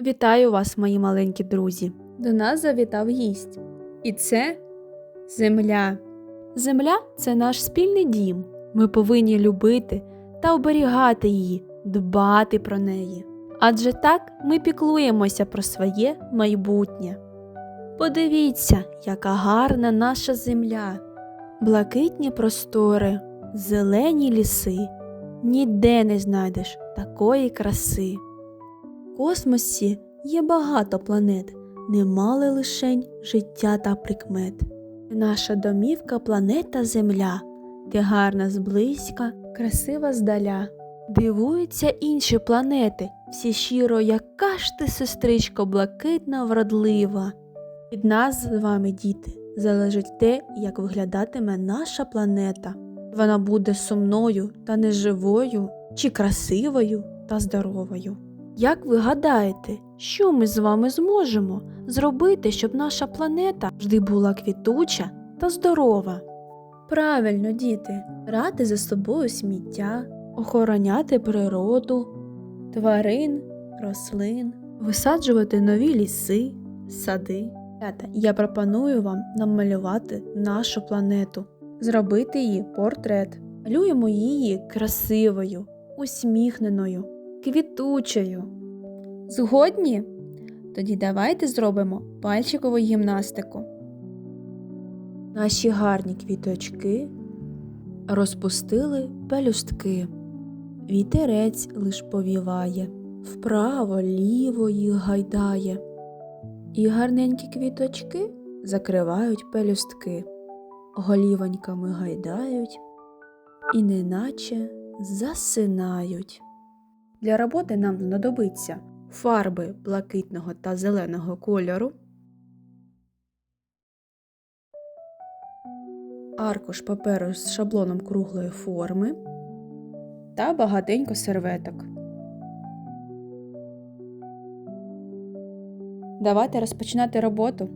Вітаю вас, мої маленькі друзі. До нас завітав гість. І це земля. Земля це наш спільний дім. Ми повинні любити та оберігати її, дбати про неї. Адже так ми піклуємося про своє майбутнє. Подивіться, яка гарна наша земля, блакитні простори, зелені ліси. Ніде не знайдеш такої краси. Космосі є багато планет, немало лишень життя та прикмет. Наша домівка планета Земля, де гарна зблизька, красива здаля. Дивуються інші планети, всі щиро, яка ж ти, сестричко, блакитна, вродлива. Від нас з вами, діти, залежить те, як виглядатиме наша планета. Вона буде сумною та неживою, чи красивою та здоровою. Як ви гадаєте, що ми з вами зможемо зробити, щоб наша планета завжди була квітуча та здорова? Правильно, діти, брати за собою сміття, охороняти природу, тварин, рослин, висаджувати нові ліси, сади. Я пропоную вам намалювати нашу планету, зробити її портрет. Малюємо її красивою, усміхненою, квітучою. Згодні? Тоді давайте зробимо пальчикову гімнастику. Наші гарні квіточки розпустили пелюстки. Вітерець лиш повіває, вправо ліво їх гайдає. І гарненькі квіточки закривають пелюстки, голівоньками гайдають і неначе засинають. Для роботи нам знадобиться фарби блакитного та зеленого кольору, аркуш паперу з шаблоном круглої форми та багатенько серветок. Давайте розпочинати роботу.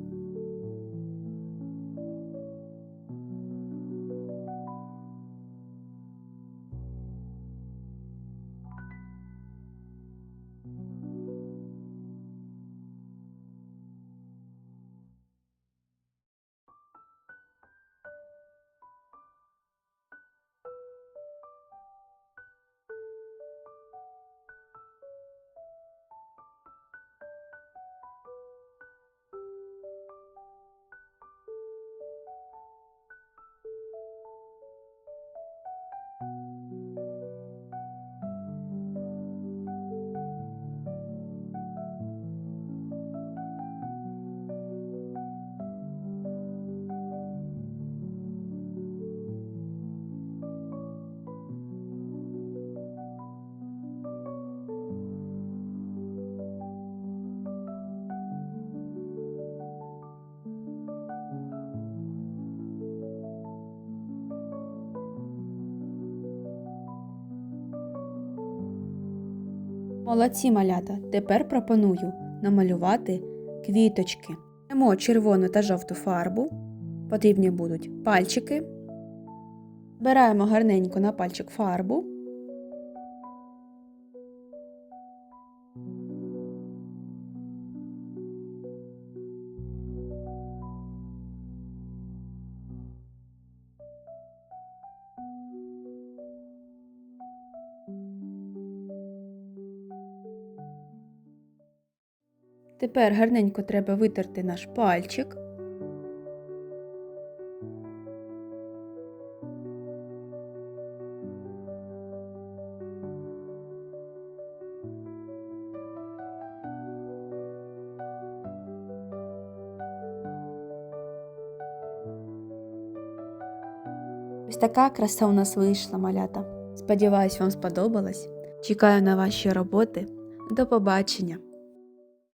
Молодці малята. Тепер пропоную намалювати квіточки. Беремо червону та жовту фарбу. Потрібні будуть пальчики. Збираємо гарненько на пальчик фарбу. Тепер гарненько треба витерти наш пальчик. Ось така краса у нас вийшла, малята. Сподіваюсь, вам сподобалось. Чекаю на ваші роботи. До побачення!